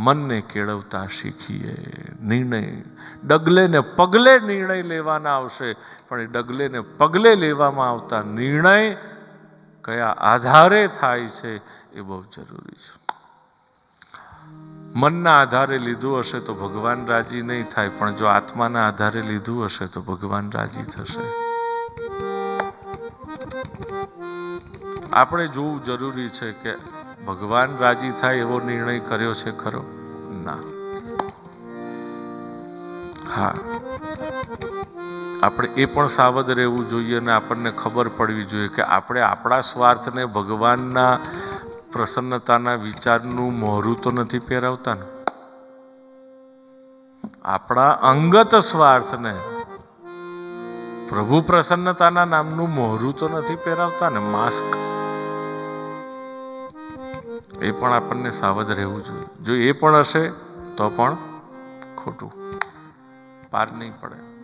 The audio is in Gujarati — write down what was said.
મનને કેળવતા શીખીએ. નિર્ણય, ડગલે ને પગલે નિર્ણય લેવાના આવશે, પણ એ ડગલે ને પગલે લેવામાં આવતા નિર્ણય કયા આધારે થાય છે એ બહુ જરૂરી છે. મનના આધારે લીધું હશે તો ભગવાન રાજી નહીં થાય, પણ જો આત્માના આધારે લીધું હશે તો ભગવાન રાજી થશે. આપણે જોવું જરૂરી છે કે ભગવાન રાજી થાય એવો નિર્ણય કર્યો છે ખરો? ના. હા. આપણે એ પણ સાવધ રહેવું જોઈએ અને આપણને ખબર પડવી જોઈએ કે આપણે આપણા સ્વાર્થને ભગવાનના પ્રસન્નતાના વિચારનું મોહરું તો નથી પહેરાવતા ને? આપણા અંગત સ્વાર્થને પ્રભુ પ્રસન્નતાના નામનું મોહરું તો નથી પહેરાવતા ને માસ્ક. એ પણ આપણને સાવધ રહેવું જોઈએ. જો એ પણ હશે, તો પણ ખોટું. પાર નહીં પડે.